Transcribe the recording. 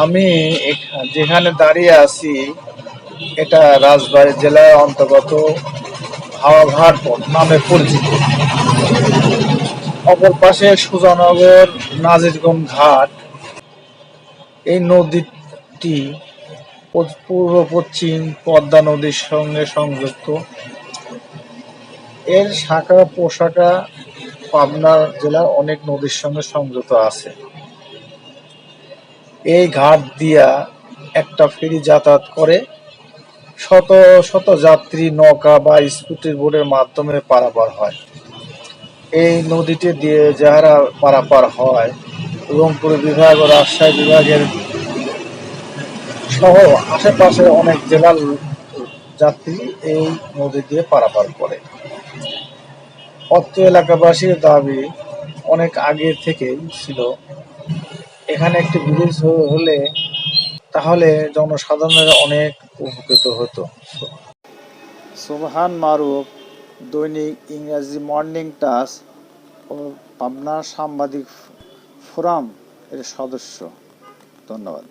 আমি যেখানে দাঁড়িয়ে আছি, এটা রাজবাড়ী জেলার অন্তর্গত হাওয়াঘাট নামে পরিচিত। অপর পাশে সুজানগর নাজিরগঞ্জ ঘাট। এই নদীটি পূর্ব, পশ্চিম পদ্মা নদীর সঙ্গে সংযুক্ত। এর শাখা, পোশাখা পাবনা জেলার অনেক নদীর সঙ্গে সংযুক্ত আছে। এই ঘাট দিয়া একটা ফেরি যাতায়াত করে শত শত যাত্রী নৌকা বা স্কুটির বোর্ডের মাধ্যমে পারাপার হয়। এই নদীটি দিয়ে যারা পারাপার হয়, রংপুর বিভাগ ও রাজশাহী বিভাগের সহ আশেপাশে অনেক জেলার যাত্রী এই নদী দিয়ে পারাপার করে। অত্র এলাকাবাসীর দাবি অনেক আগে থেকেই ছিল এখানে একটি ব্রিজ হলে তাহলে জনসাধারণের অনেক উপকৃত হতো। সুবহান মারুফ, দৈনিক ইংরাজি মর্নিং টাস ও পাবনা সাংবাদিক ফোরাম এর সদস্য। ধন্যবাদ।